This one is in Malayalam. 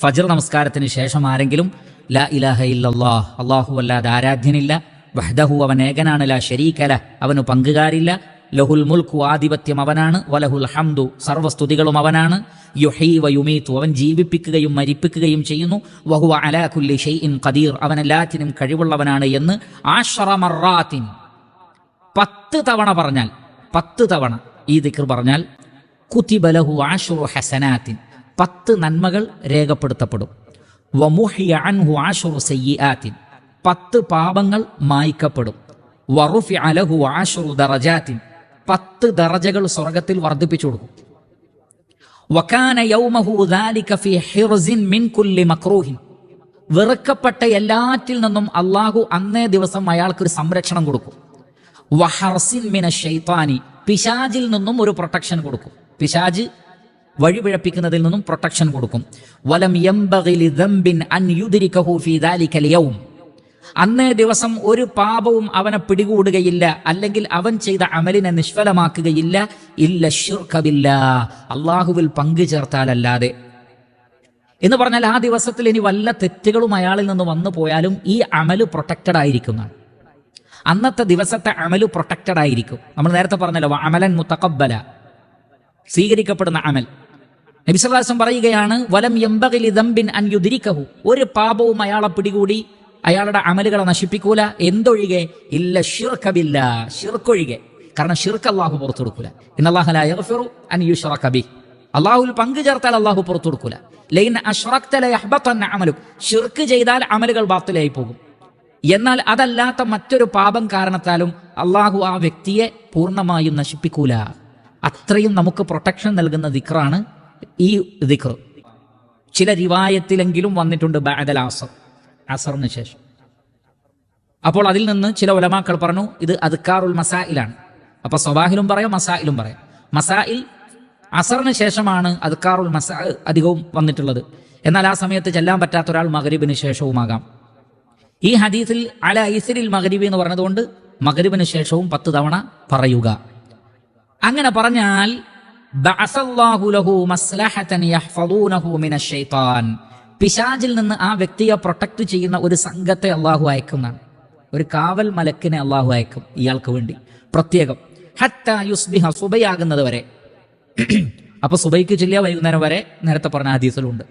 ഫജർ നമസ്കാരത്തിന് ശേഷം ആരെങ്കിലും ലാ ഇലാഹ ഇല്ലല്ലാഹ് അള്ളാഹു അല്ലാതെ ആരാധ്യനില്ല വഹ്ദഹു അവൻ ഏകനാണ് ലാ ഷരീഖല അവനു പങ്കുകാരില്ല ലഹുൽ മുൽക്കു ആധിപത്യം അവനാണ് വലഹുൽ ഹംദു സർവസ്തുതികളും അവനാണ് യുഹീ വയുമീത്തു അവൻ ജീവിപ്പിക്കുകയും മരിപ്പിക്കുകയും ചെയ്യുന്നു വഹുവ അലാഖുല്ലി ഷൈഇൻ ഖദീർ അവൻ എല്ലാറ്റിനും കഴിവുള്ളവനാണ് എന്ന് ആശ്രമറാത്തിൻ പത്ത് തവണ പറഞ്ഞാൽ പത്ത് തവണ ഈ ദിക്ർ പറഞ്ഞാൽ കുത്തിബലഹു ആഷുറു ഹസനാത്തിൻ പത്ത് നന്മകൾ രേഖപ്പെടുത്തപ്പെടും. അൻഹു പത്ത് പാപങ്ങൾ മായ്ക്കപ്പെടും. വറുഫി അലഹു പത്ത് ദറജകൾ സ്വർഗത്തിൽ വർദ്ധിപ്പിച്ചു കൊടുക്കും. ഫി ഹിർസിൻ മിൻ കുല്ലി വെറുക്കപ്പെട്ട എല്ലാറ്റിൽ നിന്നും അള്ളാഹു അന്നേ ദിവസം അയാൾക്ക് ഒരു സംരക്ഷണം കൊടുക്കും. വഹർസിൻ മിന പിശാജിൽ നിന്നും ഒരു പ്രൊട്ടക്ഷൻ കൊടുക്കും. പിശാജ് വഴിപിഴപ്പിക്കുന്നതിൽ നിന്നും പ്രൊട്ടക്ഷൻ കൊടുക്കും. വലം അന്നേ ദിവസം ഒരു പാപവും അവനെ പിടികൂടുകയില്ല. അല്ലെങ്കിൽ അവൻ ചെയ്ത അമലിനെ നിഷ്ഫലമാക്കുകയില്ല. ഇല്ല ഷിർക്കബില്ല അള്ളാഹുവിൽ പങ്കു ചേർത്താലല്ലാതെ. എന്ന് പറഞ്ഞാൽ ആ ദിവസത്തിൽ ഇനി വല്ല തെറ്റുകളും അയാളിൽ നിന്ന് വന്നു പോയാലും ഈ അമൽ പ്രൊട്ടക്റ്റഡ് ആയിരിക്കുന്നതാണ് അന്നത്തെ ദിവസത്തെ അമൽ പ്രൊട്ടക്റ്റഡ് ആയിരിക്കും. നമ്മൾ നേരത്തെ പറഞ്ഞല്ലോ അമലൻ മുത്തക്കബല സ്വീകരിക്കപ്പെടുന്ന അമൽ. നബിസ്വലാസം പറയുകയാണ് വലം എമ്പകലി ദംബിൻ അൻ യുദിരിക്കഹു ഒരു പാപവും അയാളെ പിടികൂടി അയാളുടെ അമലുകളെ നശിപ്പിക്കൂല. എന്തൊഴികെ? ഇല്ല ഷിർക്കബില്ല ഷിർക്കൊഴികെ കാരണം ഷിർക്ക് അള്ളാഹു പുറത്തു കൊടുക്കൂല. ഇന്നല്ലാഹു അൻ യുഷറക്കബി അള്ളാഹുൽ പങ്കു ചേർത്താൽ അള്ളാഹു പുറത്തു കൊടുക്കൂല. ലൈൻ അഷ്റക്തലയഹ്ബത്തന്ന അമലും ഷിർക്ക് ചെയ്താൽ അമലുകൾ ബാത്തിലായി പോകും. എന്നാൽ അതല്ലാത്ത മറ്റൊരു പാപം കാരണത്താലും അള്ളാഹു ആ വ്യക്തിയെ പൂർണമായും നശിപ്പിക്കൂല. അത്രയും നമുക്ക് പ്രൊട്ടക്ഷൻ നൽകുന്ന ദിക്റാണ് ഈ ദിക്ർ. ചില റിവായത്തിലെങ്കിലും വന്നിട്ടുണ്ട് ബാദൽ ആസർ അസറിന് ശേഷം. അപ്പോൾ അതിൽ നിന്ന് ചില ഉലമാക്കൾ പറഞ്ഞു ഇത് അദ്ക്കാറുൽ മസായിലാണ്. അപ്പൊ സ്വബാഹിലും പറയാം മസായിലും പറയാം. മസായിൽ അസറിന് ശേഷമാണ് അദ്ക്കാറുൽ മസാ അധികവും വന്നിട്ടുള്ളത്. എന്നാൽ ആ സമയത്ത് ചെല്ലാൻ പറ്റാത്ത ഒരാൾ മകരീബിന് ശേഷവുമാകാം. ഈ ഹദീസിൽ അല ഐസരിൽ മകരിബി എന്ന് പറഞ്ഞതുകൊണ്ട് മകരീബിന് ശേഷവും പത്ത് തവണ പറയുക. അങ്ങനെ പറഞ്ഞാൽ പിശാജിൽ നിന്ന് ആ വ്യക്തിയെ പ്രൊട്ടക്ട് ചെയ്യുന്ന ഒരു സംഘത്തെ അള്ളാഹു അയക്കുന്നതാണ് ഒരു കാവൽ മലക്കിനെ അള്ളാഹു അയക്കും ഇയാൾക്ക് വേണ്ടി. പ്രത്യേകം. ഹത്ത യുസ്ബിഹ വരെ. അപ്പൊ സുബൈക്ക് ചെല്ലിയ വൈകുന്നേരം വരെ നേരത്തെ പറഞ്ഞ ഹദീസിലുണ്ട്